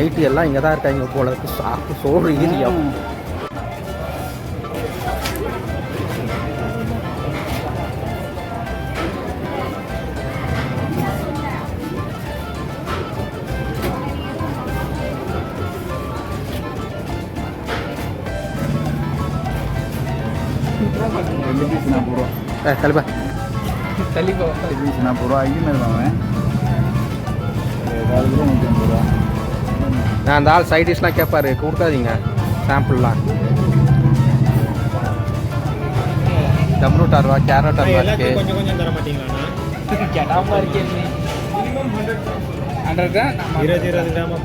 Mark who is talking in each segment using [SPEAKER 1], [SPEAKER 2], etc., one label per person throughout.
[SPEAKER 1] Night எல்லாம் இங்கே தான் இருக்காங்க போல இருக்கு. சாக்கு சோறு ஏரியா
[SPEAKER 2] ரெண்டு பீஸ் நாற்பது ரூபா
[SPEAKER 1] ஏ கழிப்பா
[SPEAKER 2] ரெண்டு பீஸ் நாற்பது ரூபா ஐயும் அவன். ஏதாவது நூற்றி ஐம்பது ரூபா
[SPEAKER 1] நான் அந்த ஆள் சைட் டிஷ்லாம் கேட்பாரு கொடுக்காதீங்க சாம்பிள்லாம். டம்ரூட் அருவா கேரட் அருவா இருக்கு.
[SPEAKER 3] கொஞ்சம் கொஞ்சம் தர இருபது இருபது கிராமா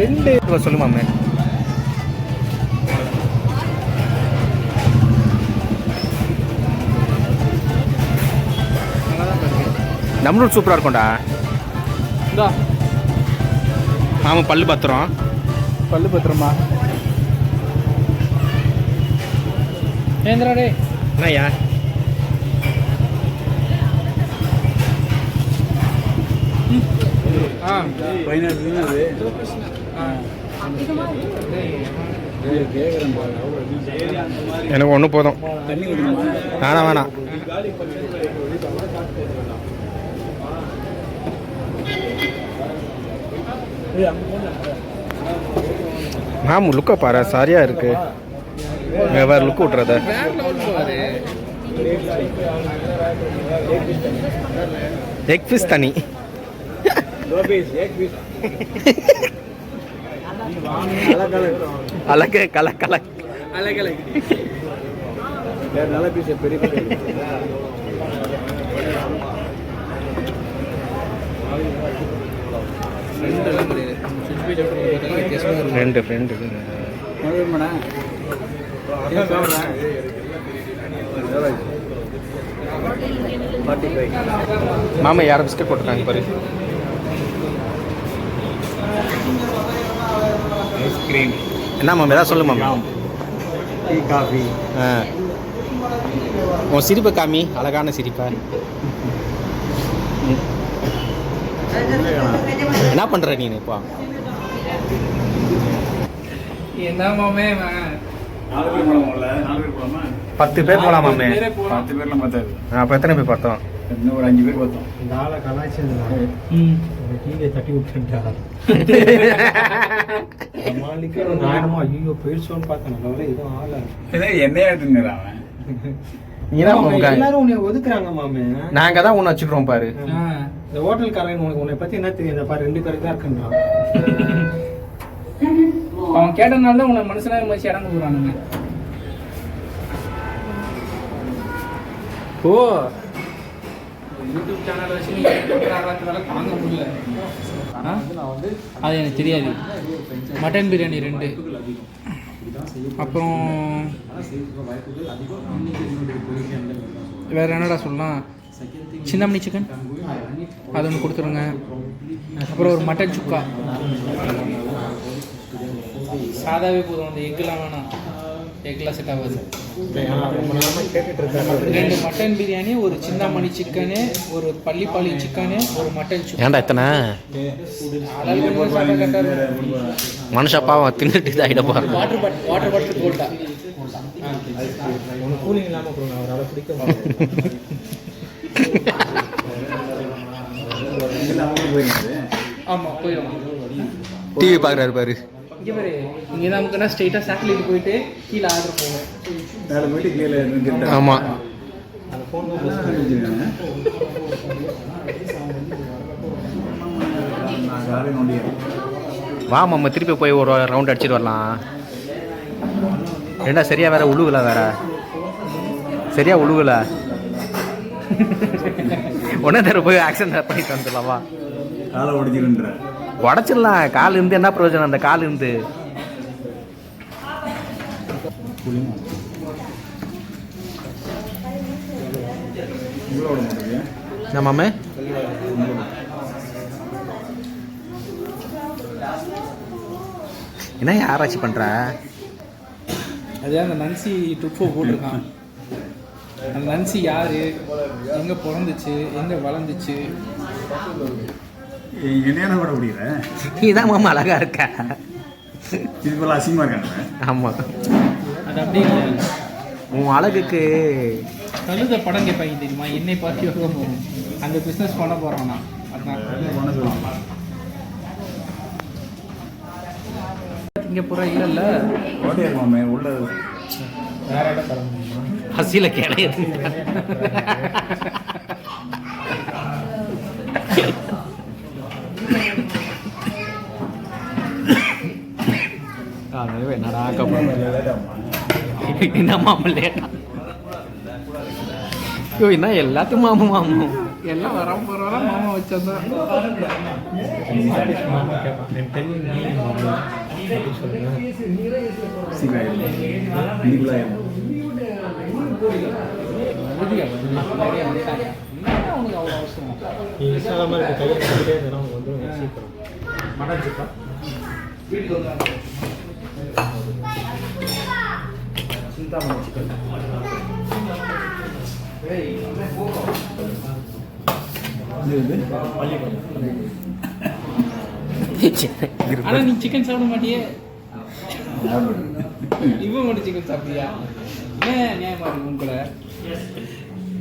[SPEAKER 4] ரெண்டு.
[SPEAKER 1] இப்போ சொல்லுமாமே டம்ரூட் சூப்பராக இருக்கும்டா.
[SPEAKER 4] இந்தா.
[SPEAKER 1] ஆமாம் பல்லு பத்திரம்.
[SPEAKER 4] பல்லு பத்திரமா? ஏந்திரா டே
[SPEAKER 1] என்னய்யா?
[SPEAKER 4] ஆ.
[SPEAKER 2] பதினெட்டு அது
[SPEAKER 4] ஆ.
[SPEAKER 2] கேட்குறேன்
[SPEAKER 1] எனக்கு ஒன்று போதும். வேணாம் வேணாம். மேம் லுக்கை பாரு சரியாக இருக்கு. வேறு லுக் விட்றத. எக் பீஸ் தனி. அழகு கல கல
[SPEAKER 2] பெரிய
[SPEAKER 1] ஃப்ரெண்டு
[SPEAKER 2] ஃபைவ்
[SPEAKER 1] மாமா யாரை பிஸ்கட் போட்டிருக்காங்க பாரு.
[SPEAKER 2] ஐஸ்கிரீம்
[SPEAKER 1] என்ன மாமா ஏதாவது சொல்லு மாமா.
[SPEAKER 2] டீ காஃபி
[SPEAKER 1] ஆ. உன் சிரிப்பை காமி அழகான சிரிப்பா? என்ன பண்ணுற நீ இப்போ?
[SPEAKER 4] என்ன மாமே?
[SPEAKER 2] நாலு பேர் போகலாம் முதல்ல நாலு பேர் போகலாமா?
[SPEAKER 1] பத்து பேர் போகலாம் மாமே?
[SPEAKER 4] போலாம்
[SPEAKER 2] பத்து பேர்லாம் பார்த்தாது
[SPEAKER 1] அப்போ எத்தனை பேர் பார்த்தோம்?
[SPEAKER 2] இன்னும் ஒரு அஞ்சு பேர் பார்த்தோம்.
[SPEAKER 3] இந்த ஆளை கலாய்ச்சதுனால டிவியை தட்டி விட்டுட்டா. நாயனமா ஐயோ போயிடுச்சோன்னு பார்த்தேன். எதுவும் ஆள
[SPEAKER 2] என்னையா எடுத்துங்கிறான் அவன்?
[SPEAKER 3] எல்லாரும் உன்னை ஒதுக்குறாங்க மாமே.
[SPEAKER 1] நாங்கள் தான் ஒன்று வச்சுக்கிறோம் பாரு.
[SPEAKER 3] இந்த ஹோட்டல்காரன் உனக்கு உன்னை பத்தி என்ன தெரியும்? இந்த பாரு ரெண்டு பேருக்கு தான் இருக்குன்றான்
[SPEAKER 4] அவன் கேட்டனால தான் உங்களை மனுஷனாக மதிச்சு இடம் கொடுக்குறானுங்க ஓ யூடியூப் சேனல் வச்சு நீங்கள் தாங்க முடியல? அது எனக்கு தெரியாது. மட்டன் பிரியாணி ரெண்டு. அப்புறம் வேற என்னடா சொல்லலாம்? சின்னமணி சிக்கன் அது ஒன்று கொடுத்துருங்க. அப்புறம் ஒரு மட்டன் சுக்கா. சாதாவே போதும் அந்த எக்குலாம் வேணாம். எக்லாம் செட் ஆகாது. ரெண்டு மட்டன் பிரியாணி ஒரு சின்னமணி சிக்கனு ஒரு பள்ளிப்பாளி சிக்கனு ஒரு மட்டன் சுக்கா.
[SPEAKER 1] ஏன்டா எத்தனை மனுஷா பாவம் தின்னுட்டு இதாகிட போகிறேன்
[SPEAKER 4] வாட்டர் பாட்டில் வாட்டர் பாட்டில் கோல்டா
[SPEAKER 3] உனக்கு கூலிங் இல்லாம கொடுங்க அவரால் பிடிக்க
[SPEAKER 4] ஆமாம் போயிடும்.
[SPEAKER 1] டிவி பார்க்குறாரு பாரு.
[SPEAKER 4] இங்கே பாரு இங்கே தான் நமக்குன்னா ஸ்ட்ரெயிட்டாக சேட்டலைட் போயிட்டு கீழே ஆர்டர் போவோம்
[SPEAKER 1] ஆமாம் வா மாமா திருப்பி போய் ஒரு ரவுண்ட் அடிச்சிட்டு வரலாம். ஏண்டா சரியா வேற உழுகல வேற? சரியா உழுகல? ஒன்னே தடவை போய் ஆக்சிடென்ட் பண்ணிட்டு வந்துடலாமா?
[SPEAKER 2] காலை உடைச்சிருன்ற.
[SPEAKER 1] உடச்சிடலாம். கால் இருந்து என்ன பிரயோஜனம்? அந்த கால் இருந்து.
[SPEAKER 2] மாட்டேங்க
[SPEAKER 1] என்ன ஆராய்ச்சி பண்ற?
[SPEAKER 4] அதே அந்த நன்சி டுப்போ போட்டிருக்கான்? அந்த நன்சி யார்? எங்கே பிறந்துச்சு? எங்கே வளர்ந்துச்சு?
[SPEAKER 2] என்னையான விட முடியல.
[SPEAKER 1] நீதான் மாமா அழகா இருக்க.
[SPEAKER 2] இது போல அசிங்கமா இருக்காங்க.
[SPEAKER 1] ஆமாம்
[SPEAKER 4] அது அப்படியே இல்லை.
[SPEAKER 1] உன் அழகுக்கு
[SPEAKER 4] கழுத படம் கேட்பாங்க தெரியுமா? என்னை பார்த்து யோகம் போகும் அந்த பிஸ்னஸ் பண்ண போகிறோம் நான் அதான்
[SPEAKER 2] பண்ண சொல்லுவாங்க
[SPEAKER 4] இங்கே பூரா இல்லைல்ல
[SPEAKER 2] ஓட்டே இருமாமே உள்ள.
[SPEAKER 3] வேற இடம் தர முடியுமா?
[SPEAKER 1] கிடையாது என்னடா என்ன மாமா லேட்டா. ஐயோ என்ன எல்லாத்துக்கும் மாமா மாமா.
[SPEAKER 4] எல்லாம் வர போகிறவர மாமா வச்சதான்
[SPEAKER 3] மாமா கேட்பான் நீ நீ சிக்கன்
[SPEAKER 4] சாப்பிட மாட்டியே. இவன் மட்டும் சிக்கன் சாப்பிட்டியா? ஏன் நியாயமா இருக்கு உன்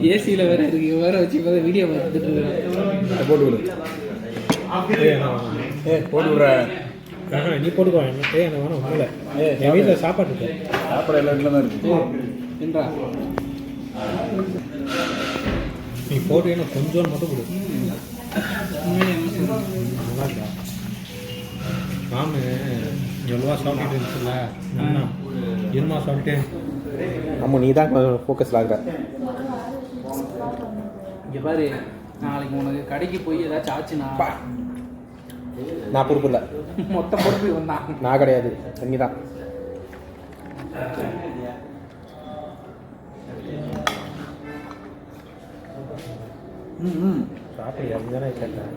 [SPEAKER 4] ஏசியில் வேற இருக்கு. வேற வச்சு இப்போ வீடியோ பார்த்துட்டு
[SPEAKER 2] போட்டு விடு போட்டு விடுற
[SPEAKER 3] நீ போட்டுக்கோ என்ன ஏய் என்ன வேணாம் இல்லை என் வீட்டில் சாப்பாடு இருக்கு.
[SPEAKER 2] சாப்பாடு எல்லாம் வீட்டில் தான் இருக்கு
[SPEAKER 4] என்றா
[SPEAKER 3] நீ போட்டு எனக்கு கொஞ்சம் மட்டும் கொடு.
[SPEAKER 4] என்ன?
[SPEAKER 3] நல்லா இருக்கா? மாமு எவ்வளவா சாப்பிட்டுட்டு இருந்துச்சுல்ல? அண்ணா இருமா சாப்பிட்டேன்
[SPEAKER 1] ஆமா நீ தான் ஃபோக்கஸில் ஆகுற
[SPEAKER 4] இங்க பாரு நாளைக்கு உனக்கு கடைக்கு போய் ஏதாச்சும் ஆச்சுன்னா
[SPEAKER 1] நான் பொறுப்பு இல்லை.
[SPEAKER 4] மொத்த பொறுப்பு வந்தான்
[SPEAKER 1] நான் கிடையாது. நீ தான்.
[SPEAKER 2] ம்
[SPEAKER 3] சாப்பிடு அது தானே கேட்டேன்.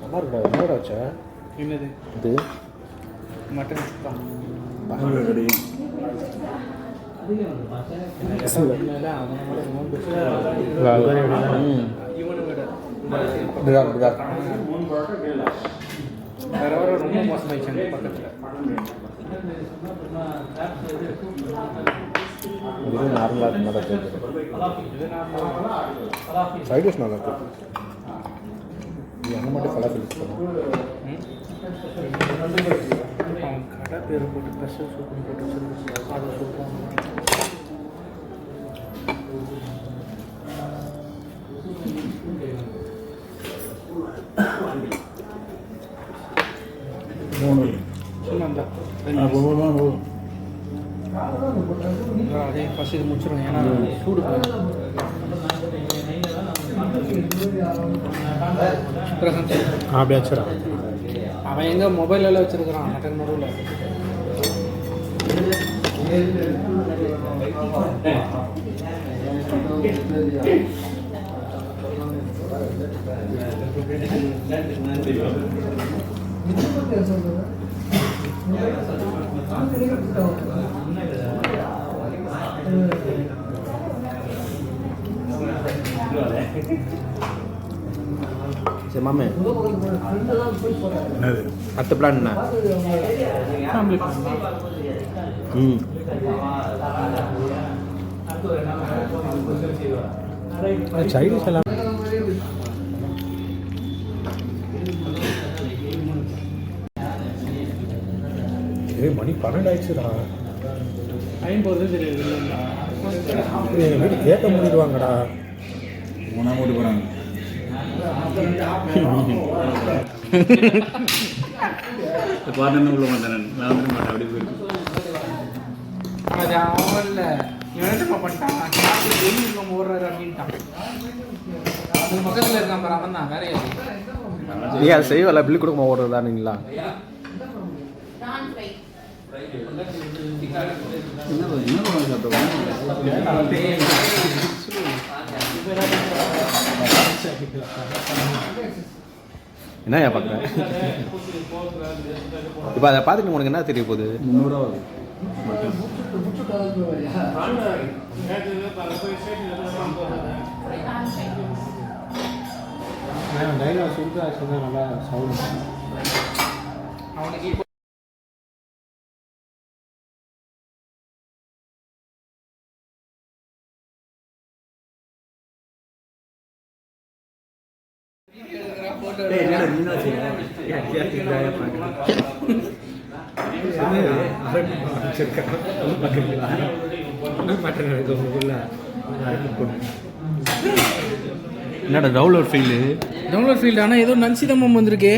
[SPEAKER 1] நல்லா இருக்குடா என்னோட வச்ச
[SPEAKER 4] என்னது?
[SPEAKER 1] இது?
[SPEAKER 4] மட்டன்
[SPEAKER 2] பசங்க ரெடி
[SPEAKER 1] ம்
[SPEAKER 4] இவனை விட
[SPEAKER 1] இதுதான் இதுதான்
[SPEAKER 4] வேற வேற ரொம்ப மோசமாயிடுச்சு அந்த பக்கத்தில்
[SPEAKER 1] இது நார்மலாக இருக்கு நல்லா இருக்கு ஃப்ரைட் ரைஸ் நல்லா இருக்கு இது அங்கே மட்டும் ஃபலாஃபில்
[SPEAKER 2] மூணு.
[SPEAKER 4] அதே ஃபஸ்ட் இது முடிச்சிடும் ஏன்னா சூடு
[SPEAKER 3] அப்படியே
[SPEAKER 4] அவன் எங்க மொபைல் எல்லாம் வச்சிருக்கிறான். மட்டன் நடுவில்.
[SPEAKER 1] சரி மாமே. அடுத்த பிளான் என்ன? ம்.
[SPEAKER 3] சைடிஷ் எல்லாம் பன்னெண்டு ஆயிடுச்சுடா
[SPEAKER 4] டைம் போகிறது தெரியாது. இல்லைங்களா
[SPEAKER 3] எங்கள் வீடு கேட்க மூடிடுவாங்கடா.
[SPEAKER 2] மூணா மூட்டு போகிறாங்க பாட்டு உள்ள மாட்டேன் நான். வந்து மாட்டேன் அப்படி போயிருக்கு.
[SPEAKER 4] அது அவன் இல்லை. இவன் என்ன பண்ணிட்டான்? காசு வெளியே இருக்கவங்க ஓடுறாரு அப்படின்ட்டான். அது பக்கத்தில் இருக்கான் பாரு அவன் தான் வேற யாரு?
[SPEAKER 1] நீ அதை செய்வல பில்லு கொடுக்க ஓடுறதா நீங்களா?
[SPEAKER 2] என்ன பா-
[SPEAKER 1] பார்க்குறேன் இப்போ அதை பார்த்துட்டு உனக்கு என்ன தெரிய போகுது?
[SPEAKER 2] முந்நூறுரூவா வருது
[SPEAKER 3] டைலாக் சொல்லிட்டு நல்லா சவுண்ட்
[SPEAKER 4] அவனுக்கு
[SPEAKER 1] என்னடா டவுன்லோட் ஃபெயிலு
[SPEAKER 4] டவுன்லோட் ஃபீல்டு ஆனால் ஏதோ நன்சிதமம் வந்திருக்கே.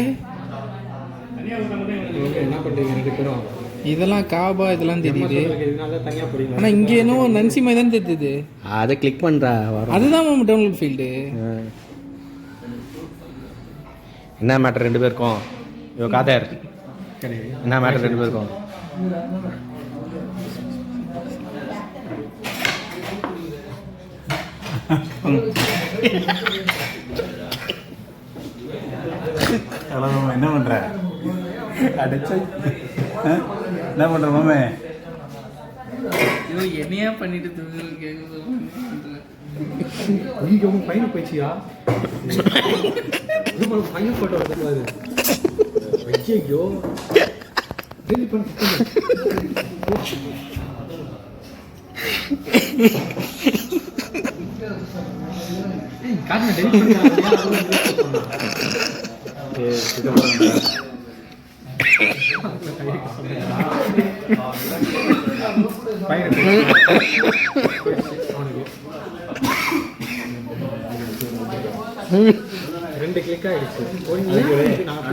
[SPEAKER 3] என்ன பண்ணுறீங்க ரெண்டு பேரும்?
[SPEAKER 4] இதெல்லாம் காபா இதெல்லாம் தெரியுது. ஆனால் இங்கே என்னவோ நன்சி மாதிரி தான் தெரியுது.
[SPEAKER 1] அதை கிளிக் பண்ணுறா வரும்.
[SPEAKER 4] அதுதான் மேம் டவுன்லோட் ஃபீல்டு
[SPEAKER 1] என்ன மேட்டர் ரெண்டு பேருக்கும்? இவ காதர் என்ன மேட்டர் ரெண்டு பேருக்கும்?
[SPEAKER 2] ஹலோ மாமா என்ன பண்ணுற அடைச்சா என்ன பண்ணுற மாமே?
[SPEAKER 4] ஐயோ என்னையா பண்ணிட்டு தூங்குறது? கேட்குறது
[SPEAKER 3] நீங்க உங்க பையனை போயிச்சியா உங்க பையன் போட்டோ வந்து ஐயோ டெலிட் காட்டுங்க டெலிட் பையனை ரெண்டு கிளிக் ஆயிடுச்சு. போனீங்க நான்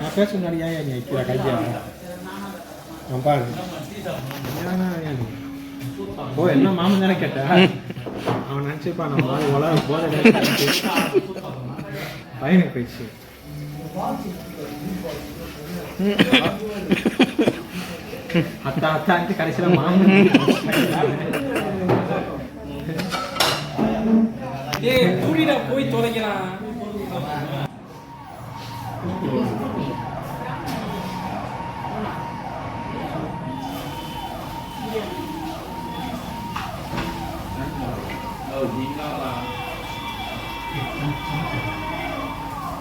[SPEAKER 3] நான் பேச முன்னாடி ஏன் நீ வைக்கிற கையா நான் பாரு? ஓ என்ன மாமன் தானே கேட்டேன் அவன் நினச்சிப்பா நம்ம உலக போதை பையனுக்கு போயிடுச்சு. அத்தா அத்தான்ட்டு கடைசியில் மாமன்.
[SPEAKER 4] ஏய் கூடிடா போய் தொலைக்கிறான்.